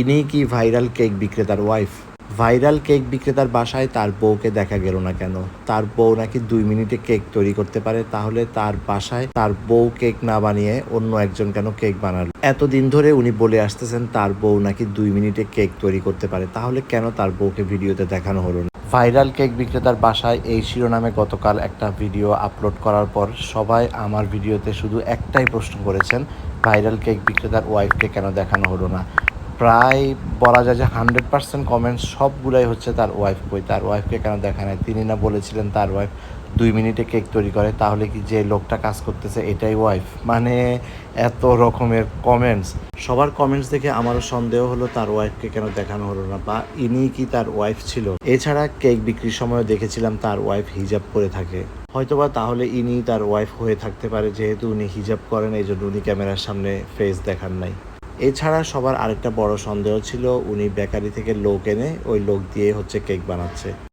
ইনি কি viral cake বিক্রেতার ওয়াইফ? ভাইরাল কেক বিক্রেতার বাসায় তার বউকে দেখা গেল না কেন? তার বউ নাকি দুই মিনিটে কেক তৈরি করতে পারে, তাহলে তার বাসায় তার বউ কেক না বানিয়ে অন্য একজন কেন কেক বানালো? এতদিন ধরে উনি বলে আসতেছেন তার বউ নাকি দুই মিনিটে কেক তৈরি করতে পারে, তাহলে কেন তার বউকে ভিডিওতে দেখানো হলো না? ভাইরাল কেক বিক্রেতার বাসায় এই শিরোনামে গতকাল একটা ভিডিও আপলোড করার পর সবাই আমার ভিডিওতে শুধু একটাই প্রশ্ন করেছেন, ভাইরাল কেক বিক্রেতার ওয়াইফকে কেন দেখানো হলো না? প্রায় বলা যায় যে হান্ড্রেড পার্সেন্ট কমেন্টস সবগুলাই হচ্ছে তার ওয়াইফ বই। তার ওয়াইফকে কেন দেখা নেয় তিনি না বলেছিলেন তার ওয়াইফ দুই মিনিটে কেক তৈরি করে, তাহলে কি যে লোকটা কাজ করতেছে এটাই ওয়াইফ মানে এত রকমের কমেন্টস সবার কমেন্টস দেখে আমারও সন্দেহ হলো তার ওয়াইফকে কেন দেখানো হলো না, বা ইনি কি তার ওয়াইফ ছিল? এছাড়া কেক বিক্রির সময় দেখেছিলাম তার ওয়াইফ হিজাব করে থাকে। হয়তোবা তাহলে ইনি তার ওয়াইফ হয়ে থাকতে পারে, যেহেতু উনি হিজাব করেন এই জন্য উনি ক্যামেরার সামনে ফেস দেখান নাই। এছাড়া সবার আরেকটা বড় সন্দেহ ছিল, উনি বেকারি থেকে লোক এনে ওই লোক দিয়ে হচ্ছে কেক বানাচ্ছে।